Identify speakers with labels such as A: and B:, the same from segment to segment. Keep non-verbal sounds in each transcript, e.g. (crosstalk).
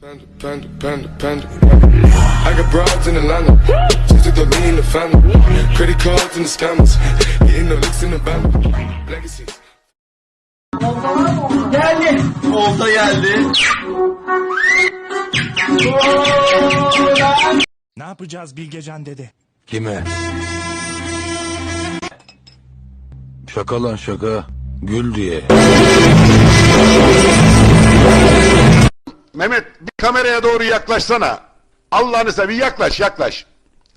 A: Panda, panda, panda, panda. I got broads in Atlanta. Just to me in the family. Credit cards and the scammers. Getting the licks in the band. Legacies.
B: Geldi. Olta geldi.
C: Ne yapacağız Bilgecan dede?
D: Kime? Şaka lan şaka. Gül diye.
E: Mehmet bir kameraya doğru yaklaşsana. Allah'ını seveyim yaklaş yaklaş.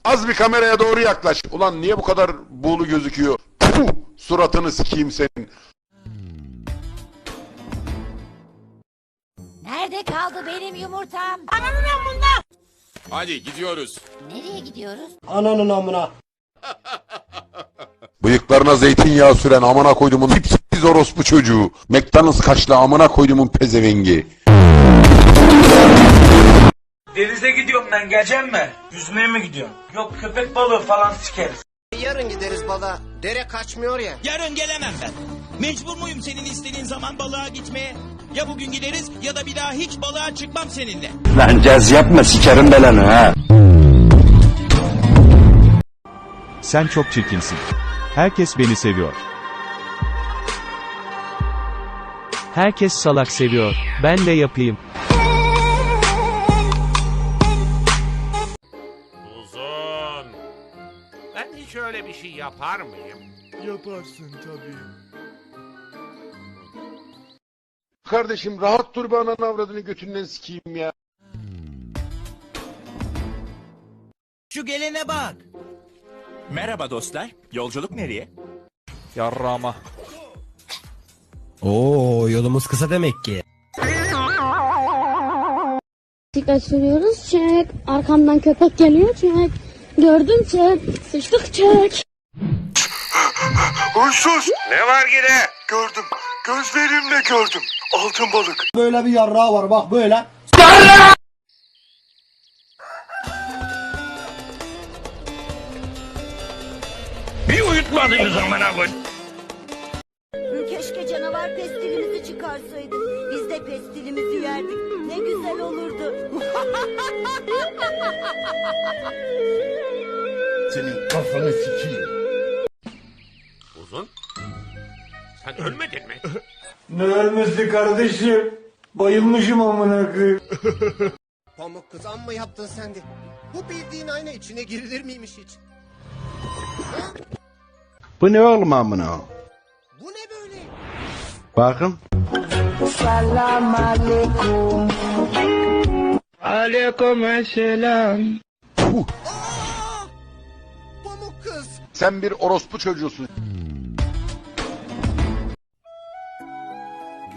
E: Az bir kameraya doğru yaklaş. Ulan niye bu kadar buğulu gözüküyor? Puh, suratını sikeyim senin.
F: Nerede kaldı benim yumurtam? Ananın amında.
G: Hadi gidiyoruz.
F: Nereye gidiyoruz?
B: Ananın amına. (laughs)
E: Bıyıklarına zeytinyağı süren amına koydumun tipsiz orospu çocuğu. McDonald's kaşlı amına koydumun pezevengi.
H: Denize gidiyorum ben geleceğim mi? Yüzmeye mi gidiyorum? Yok köpek balığı falan sikeriz.
I: Yarın gideriz bala. Dere kaçmıyor ya.
C: Yarın gelemem ben. Mecbur muyum senin istediğin zaman balığa gitmeye? Ya bugün gideriz ya da bir daha hiç balığa çıkmam seninle.
D: Lan caz yapma sikerim belanı ha.
J: Sen çok çirkinsin. Herkes beni seviyor. Herkes salak seviyor. Ben de yapayım.
G: Ben hiç öyle bir şey yapar mıyım?
E: Kardeşim rahat dur be ananı avradını götünden sikeyim ya.
C: Şu gelene bak. Merhaba dostlar. Yolculuk nereye?
J: Yarrama.
I: Oo yolumuz kısa demek ki.
K: Bisiklet sürüyoruz çek. Arkamdan köpek geliyor çek. Gördüm çek. Sıçtık çek.
E: Huysuz! Ne var yine? Gördüm. Gözlerimle gördüm. Altın balık.
B: Böyle bir yarrağı var bak böyle.
F: Keşke canavar pestilimizi çıkarsaydık. Biz de pestilimizi yerdik. Ne güzel olurdu. (laughs)
E: Senin kafanı sikeyim.
G: Uzun. Sen ölmedin mi? (laughs)
B: Ne ölmesi kardeşim? Bayılmışım amına koyayım. (laughs)
I: Pamuk kız amma yaptın sen de. Bu bildiğin ayna içine girilir miymiş hiç?
D: Bu ne oğlum amına?
I: Bu ne böyle?
D: Bakın.
I: Aa! Kız.
E: Sen bir orospu çocuğusun.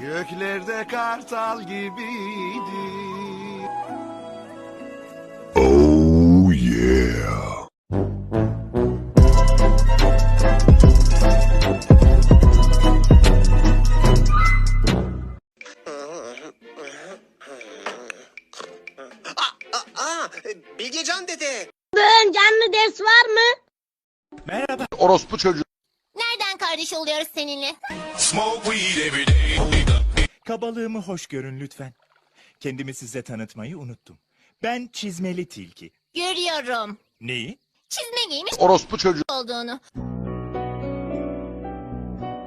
B: Göklerde kartal gibiydi.
E: Oh yeah.
I: Aa, Bilgecan dede.
K: Bugün canlı ders var mı?
C: Merhaba.
E: Orospu çocuğu.
F: Nereden kardeş oluyoruz seninle?
C: Kabalığımı hoş görün lütfen. Kendimi size tanıtmayı unuttum. Ben çizmeli tilki.
F: Görüyorum.
C: Neyi?
F: Çizme giymiş
E: Orospu çocuğu.
F: olduğunu.